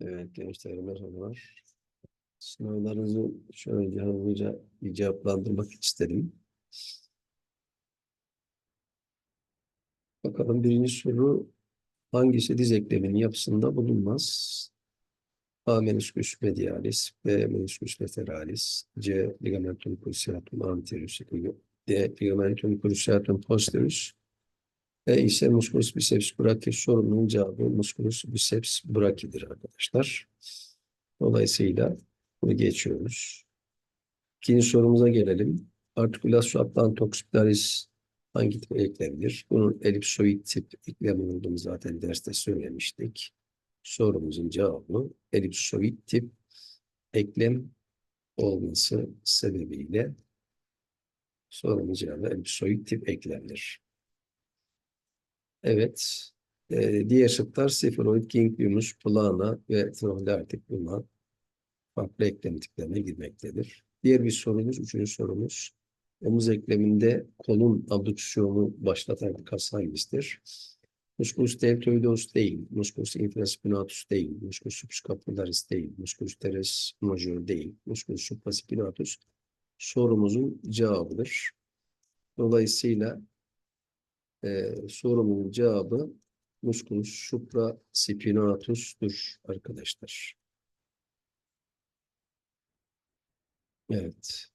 Evet gençler merhabalar. Sınavlarınızı şöyle hızlıca bir cevaplandırmak istedim. Bakalım birinci soru hangisi diz ekleminin yapısında bulunmaz? A. Menisküs medialis, B. Menisküs lateralis, C. Ligamentum cruciatum anterius, D. Ligamentum cruciatum posterius, E ise musculus biceps brachii sorunun cevabı musculus biceps brachie'dir arkadaşlar. Dolayısıyla bunu geçiyoruz. İkinci sorumuza gelelim. Artikülasyon atlantoxpidalis hangi tip eklemdir? Bunun elipsoid tip eklem olduğunu zaten derste söylemiştik. Sorumuzun cevabı elipsoid tip eklem olması sebebiyle sorumuz cevabı elipsoid tip eklemdir. Evet. Ee, diğer şıklar seferoid, ganglionimus, plana ve trohlartik bulunan farklı eklem tiplerine girmektedir. Diğer bir sorumuz, üçüncü sorumuz. Omuz ekleminde kolun abduksiyonu başlatan kas hangisidir? Musculus deltoideus değil, musculus infraspinatus değil, musculus subscapularis değil, musculus teres major değil, musculus supraspinatus sorumuzun cevabıdır. Dolayısıyla e, sorumuzun cevabı musculus supraspinatus'tur arkadaşlar. Evet.